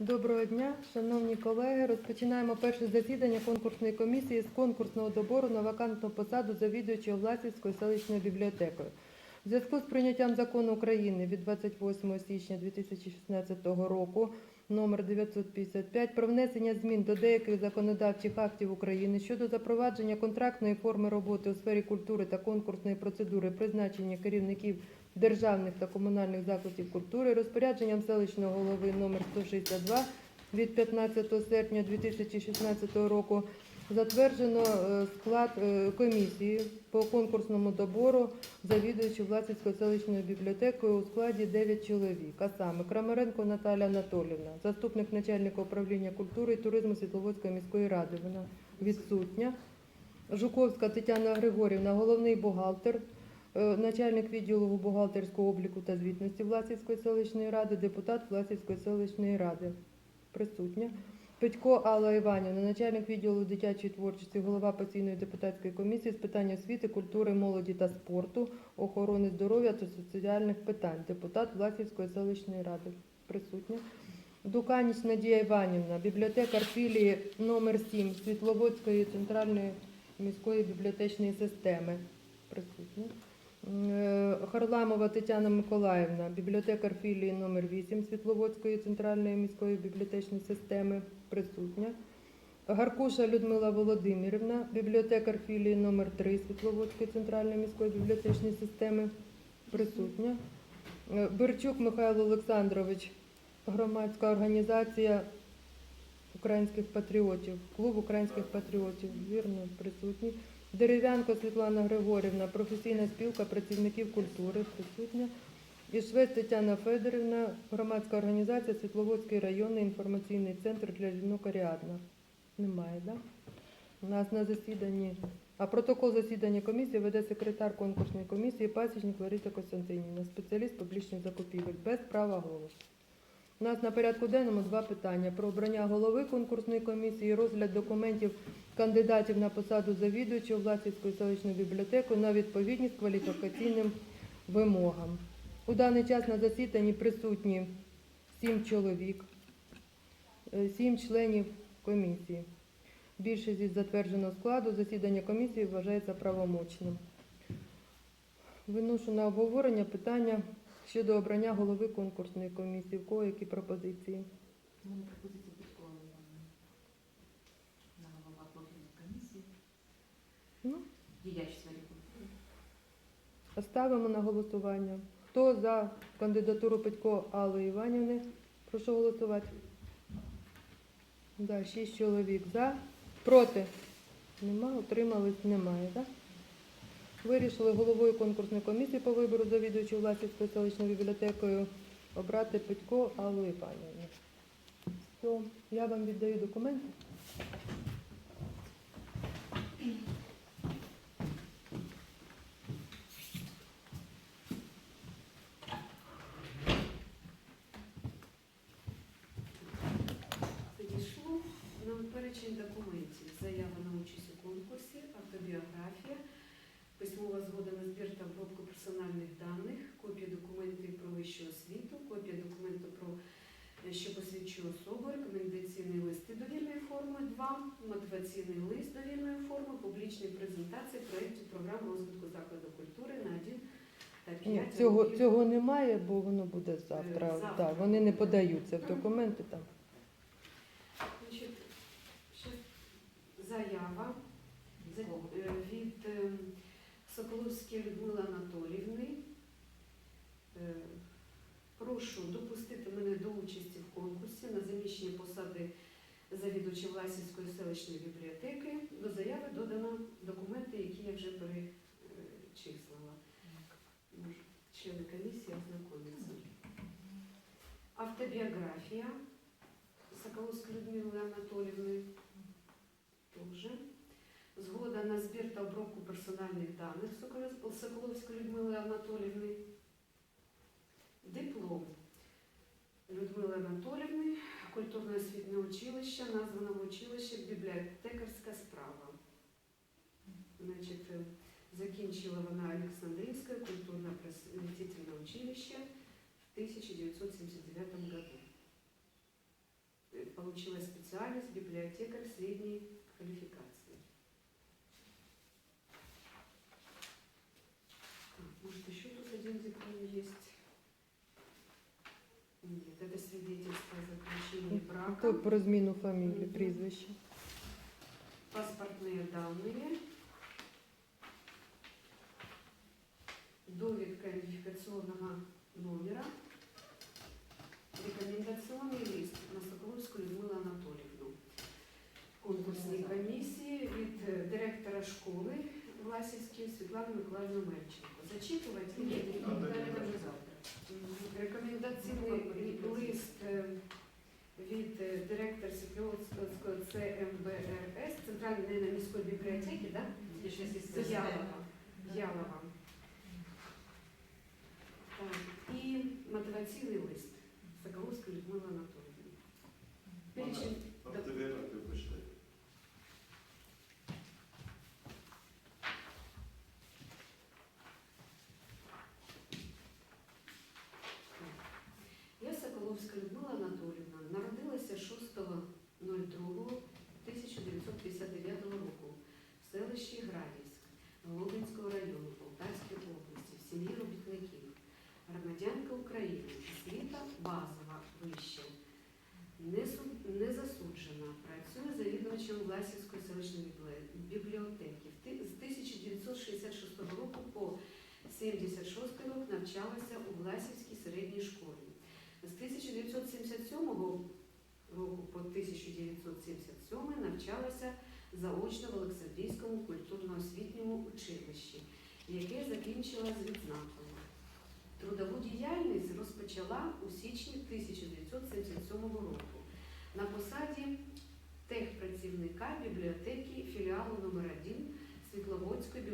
Доброго дня, шановні колеги. Розпочинаємо перше засідання конкурсної комісії з конкурсного добору на вакантну посаду завідуючого Власівською селищною бібліотекою. В зв'язку з прийняттям закону України від 28 січня 2016 року номер 955 про внесення змін до деяких законодавчих актів України щодо запровадження контрактної форми роботи у сфері культури та конкурсної процедури призначення керівників державних та комунальних закладів культури розпорядженням селищного голови номер 162 від 15 серпня 2016 року затверджено е, склад е, комісії по конкурсному добору завідуючи Власівською селищною бібліотекою у складі 9 чоловік, а саме Крамаренко Наталя Анатолівна, заступник начальника управління культури і туризму Світловодської міської ради. Вона відсутня. Жуковська Тетяна Григорівна, головний бухгалтер, начальник відділу бухгалтерського обліку та звітності Власівської селищної ради, депутат Власівської селищної ради. Присутня. Петько Алла Іванівна, начальник відділу дитячої творчості, голова постійної депутатської комісії з питань освіти, культури, молоді та спорту, охорони здоров'я та соціальних питань, депутат Власівської селищної ради. Присутня. Дуканіч Надія Іванівна, бібліотекар філії номер 7 Світловодської центральної міської бібліотечної системи. Присутня. Е, Харламова Тетяна Миколаївна, бібліотекар філії номер 8 Світловодської центральної міської бібліотечної системи. Присутня. Гаркуша Людмила Володимирівна, бібліотекар філії номер 3 Світловодської центральної міської бібліотечної системи. Присутня. Е, Берчук Михайло Олександрович, громадська організація українських патріотів, клуб українських патріотів, вірно, присутній. Дерев'янко Світлана Григорівна, професійна спілка працівників культури, присутня. І Швець Тетяна Федорівна, громадська організація Світловодський районний інформаційний центр для жінок Аріадна. Немає, так? Да? У нас на засіданні. А протокол засідання комісії веде секретар конкурсної комісії Пасічник Лариса Костянтинівна, спеціаліст публічних закупівель, без права голосу. У нас на порядку денному два питання про обрання голови конкурсної комісії, розгляд документів кандидатів на посаду завідувача Власівської селищної бібліотеки на відповідність кваліфікаційним вимогам. У даний час на засіданні присутні сім чоловік, е, сім членів комісії. Більшість із затвердженого складу засідання комісії вважається правомочним. Виношу на обговорення питання щодо обрання голови конкурсної комісії. В кого які пропозиції? У мене пропозиція На голова профільної комісії. Ну. Діяч сфері культури. Ставимо на голосування. Хто за кандидатуру Петько Алли Іванівни? Прошу голосувати. Да, шість чоловік за. Проти? Нема, утримались, немає, так? Вирішили головою конкурсної комісії по вибору завідувачів Власівською селищною бібліотекою обрати Петько Аллу Іванівну. Все, я вам віддаю документи. Підійшло нам перечень документів. Заява на участь у конкурсі, автобіографія, письмова згода на збір та обробку персональних даних, копія документів про вищу освіту, копія документу про е, що посвідчує особу, рекомендаційний листи довільної форми 2, мотиваційний лист довільної форми, публічні презентації проєктів програм розвитку закладу культури на 1 та 5 Ні, цього, років. цього немає, бо воно буде завтра. Е, завтра. Да, вони не подаються в документи там. Значить, ще заява за- е, від е, Соколовської Людмили Анатоліївни. Е, Прошу допустити мене до участі в конкурсі на заміщення посади завідувача Власівської селищної бібліотеки. До заяви додано документи, які я вже перечислила. Члени комісії ознакомляться. Автобіографія. Соколовської Людмили Анатоліївни теж. Згода на збір та обробку персональних даних Соколовської Людмили Анатоліївни. Диплом Людмили Анатоліївни, культурно-освітнє училище, названого училища бібліотекарська справа. Значить, е, закінчила вона Олександрівське культурно-просветительне училище в 1979 году. получила специальность библиотекарь средней квалификации. Так, может, еще тут один диплом есть? заключении брака. То про зміну фамілії, прізвище. паспортные данные, довідка идентификационного номера, рекомендационный лист на Соколовську Людмилу Анатолівну, конкурсній комісії від е, директора школи Власівської Світлани Миколаївни Мельченко. Зачитувати? Ні, ні, Ну, ні, е, Світловодського ЦМБРС, Центральної наверное, міської бібліотеки, да? Це. Ялова. Ялова. Так, і мотиваційний лист Соколовська Людмила Анатоліївни. Перечень. Активірувати почти. Я Соколовська Людмила Анатолівна народилася 6.02.1959 року в селищі Градівськ Володинського району Полтавської області в сім'ї робітників. Громадянка України, освіта базова вища, не, не засуджена, працює завідувачем Власівської селищної бібліотеки. З 1966 року по 76 рік навчалася у Власівській середній школі. З 1977 року по 1977 навчалася заочно в Олександрійському культурно-освітньому училищі, яке закінчила з відзнакою. Трудову діяльність розпочала у січні 1977 року на посаді техпрацівника бібліотеки філіалу номер 1 Світловодської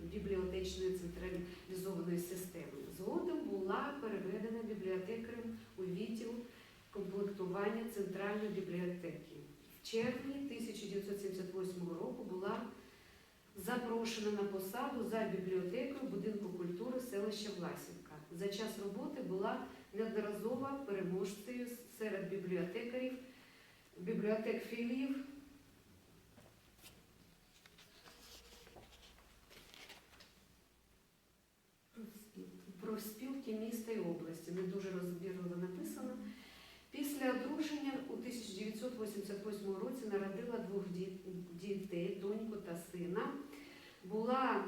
бібліотечної централізованої системи. Згодом була переведена бібліотекарем у відділ комплектування центральної бібліотеки. В червні 1978 року була запрошена на посаду за бібліотекою будинку культури селища Власівка. За час роботи була неодноразово переможцею серед бібліотекарів, бібліотек філіїв профспілки міста і області. Не дуже розбірливо написано. Після одруження у 1988 році народила двох дітей, доньку та сина. Була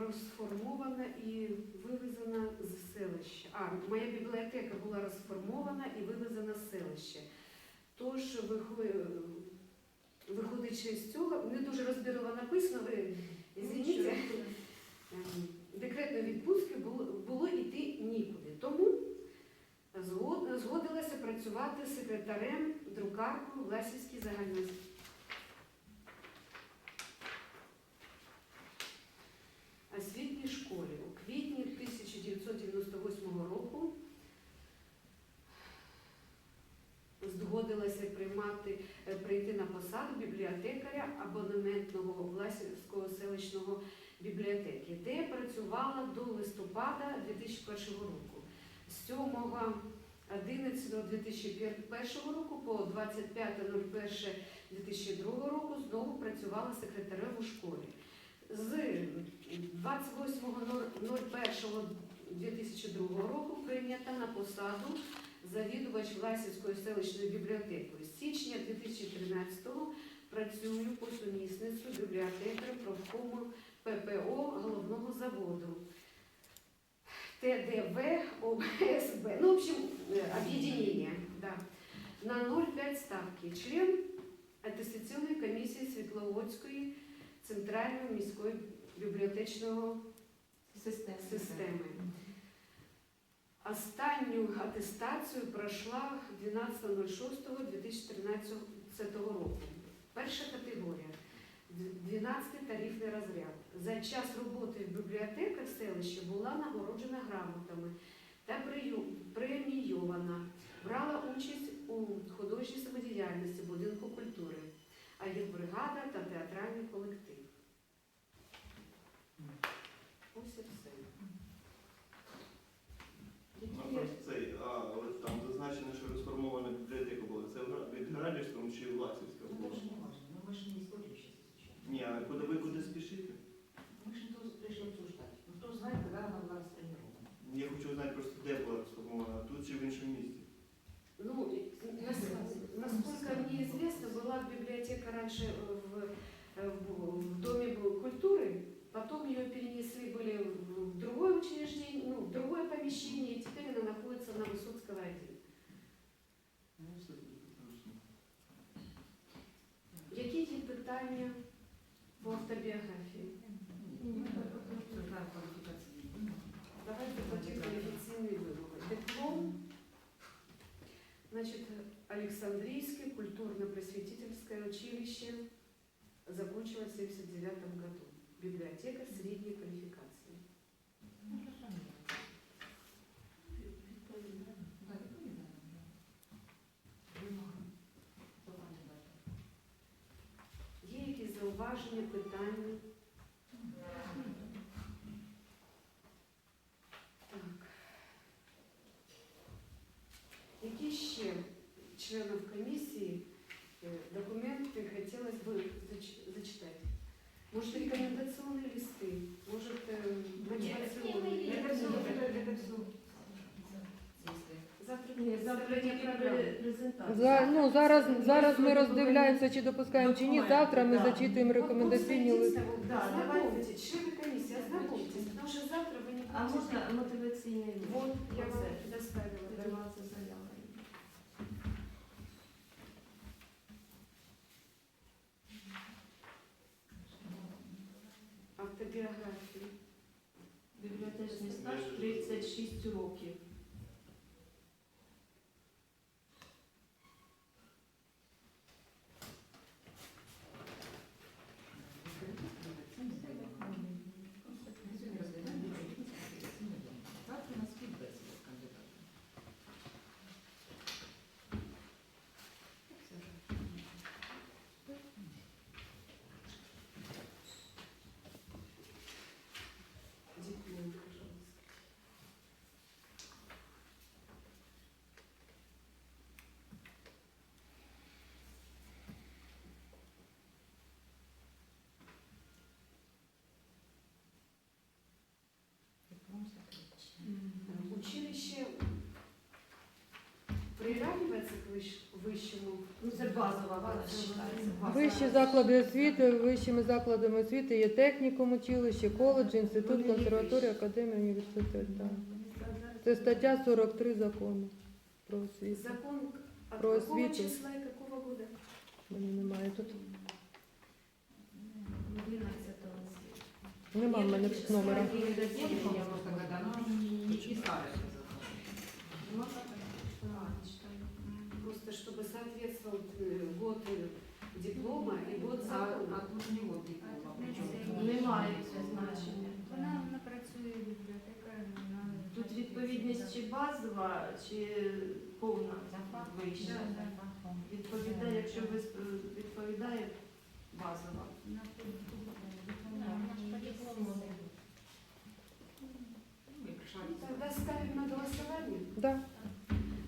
розформована і вивезена з селища. А, моя бібліотека була розформована і вивезена з селища. Тож, виходячи з цього, не дуже розбірливо написано, ви извините. Ем, Декретної відпустки було, йти нікуди. Тому згод- згодилася працювати секретарем друкаркою в Ласівській загальній. освітній школі у квітні 1998 року згодилася приймати, е, прийти на посаду бібліотекаря абонементного Власівського селищного бібліотеки, де працювала до листопада 2001 року. З 7 11.2001 року по 25.01.2002 року знову працювала секретарем у школі. З 28.01.2002 року прийнята на посаду завідувач Власівської селищної бібліотеки. З січня 2013-го працюю по сумісництву бібліотекарем профкому ППО головного заводу. ТДВ ОБСБ. Ну, в общем, э, объединение. Да. На 0,5 ставки. Член атестаційної комісії Світловодської центральної міської бібліотечного Система. системи. Останню атестацію пройшла 12.06.2013 року. Перша категорія 12 тарифний розряд. За час роботи в бібліотеках селища була нагороджена грамотами та премійована. Брала участь у художній самодіяльності будинку культури, агітбригада та театральний колектив. Ось питання по автобіографії? Це знак кваліфікації. Давайте по ті кваліфікаційні вимоги. Диплом, значит, Александрийское культурно-просветительское училище закончила в 79 году. Библиотека средней квалификации. Зауваження, питання? Ні, завтра тільки презентація. За, ну, зараз, зараз ми роздивляємося, чи допускаємо чи ні. Завтра ми зачитуємо рекомендаційні листи. Да, Ознакомьтесь, члены комиссии, ознакомьтесь, потому что завтра вы не А можна мотиваційний лист? Вот, я вам предоставила. Мотивація заяви. Автобіографії. Бібліотечний стаж 36 років. Завтра у нас співбесіда з кандидатом. Диплом, пожалуйста. Диплом закритий. Училище приравнивается к вищ- вищому? Ну, це базова вона вважається. Вищі заклади освіти, вищими закладами освіти є технікум, училище, коледж, інститут, Вони консерваторія, академія, університет. Да. Це стаття 43 закону про освіту. Закон от Про какого освіту. числа и какого года? Мене немає тут. 12-го. Нема в мене тут номера. Просто когда, ну, А, закона. а тут не от диплома. причому. Немає цього значення. Вона, вона працює бібліотекарем, вона Тут відповідність чи базова, чи повна вища. Да, да. Відповідає, якщо ви відповідає базова. Вона по диплому. Ну, як шарик. Тогда ставим на голосование. Да.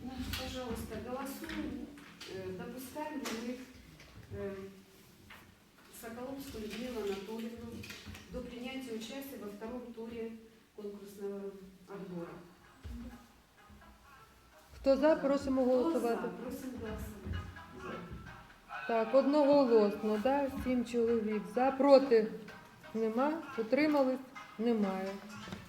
Ну, Пожалуйста, голосуем. Э, Допускаем ли мы э, Соколовскую Людмилу Анатольевну до принятия участия во втором туре конкурсного отбора. Хто за, просимо голосувати. Просим голосовать. Так, одноголосно, да? Сім чоловік. За, проти нема, утримались? Немає.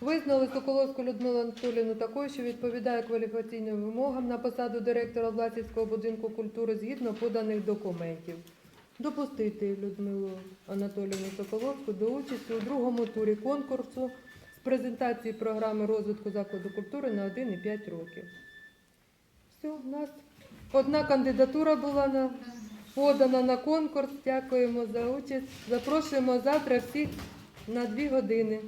Визнали Соколовську Людмилу Анатоліївну такою, що відповідає кваліфікаційним вимогам на посаду директора Власівського будинку культури згідно поданих документів. Допустити Людмилу Анатолійовну Соколовську до участі у другому турі конкурсу з презентації програми розвитку закладу культури на 1,5 років. Все, у нас одна кандидатура була на подана на конкурс. Дякуємо за участь. Запрошуємо завтра всіх на дві години.